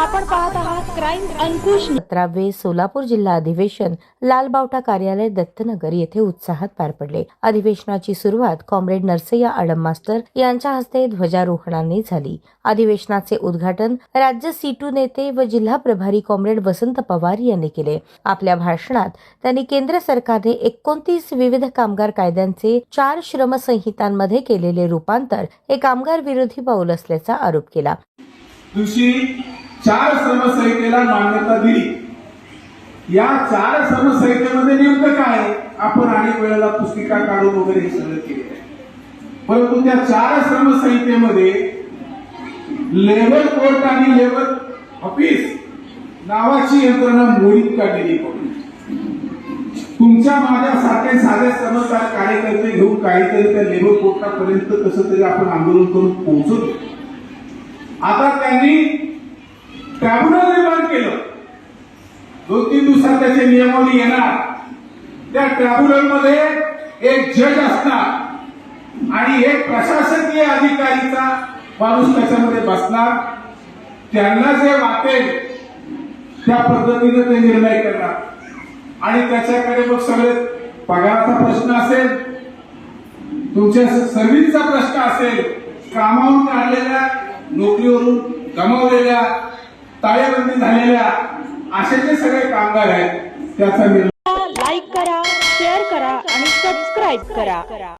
आपण पाहत आहात क्राईम अंकुश सतरावे सोलापूर जिल्हा अधिवेशन लालबावटा कार्यालय दत्तनगर येथे उत्साहात पार पडले. अधिवेशनाची सुरुवात कॉम्रेड नरसय्या आडम मास्तर यांच्या हस्ते ध्वजारोहणाने झाली. अधिवेशनाचे उद्घाटन राज्य सीटू नेते व जिल्हा प्रभारी कॉम्रेड वसंत पवार यांनी केले. आपल्या भाषणात त्यांनी केंद्र सरकारने एकोणतीस विविध कामगार कायद्यांचे चार श्रमसंहितांमध्ये केलेले रूपांतर हे कामगार विरोधी पाऊल असल्याचा आरोप केला. चार श्रमसंहितेला मान्यता दिली. या चार श्रमसंहितेमध्ये नेमकं काय? आपण अनेक वेळेला पुस्तिका काढून वगैरे हे सगळं केले परंतु त्या चार श्रमसंहितेमध्ये लेबर कोर्ट आणि लेबर ऑफिस नावाची यंत्रणा मोडीत काढलेली पडली तुमच्या माझ्यासारखे साधे समजदार कार्यकर्ते घेऊन काहीतरी त्या लेबर कोर्टापर्यंत कसं तरी आपण आंदोलन करून पोहोचतो आता त्यांनी ट्रायब्युनल निर्माण केलं. दोन तीन दिवसात त्याचे नियमावली येणार. त्या ट्रायब्युनलमध्ये एक जज असणार आणि एक प्रशासकीय अधिकारीचा माणूस त्याच्यामध्ये बसणार. त्यांना जे वाटेल त्या पद्धतीने ते निर्णय करणार. आणि त्याच्याकडे मग सगळे पगाराचा प्रश्न असेल तुमच्या सर्व्हिसचा प्रश्न असेल कामावून काढलेल्या नोकरीवरून गमावलेल्या ताळेबंदी झालेल्या असे जे सगळे कामगार आहेत त्याचा निर्णय लाईक करा शेअर करा आणि सबस्क्राईब करा.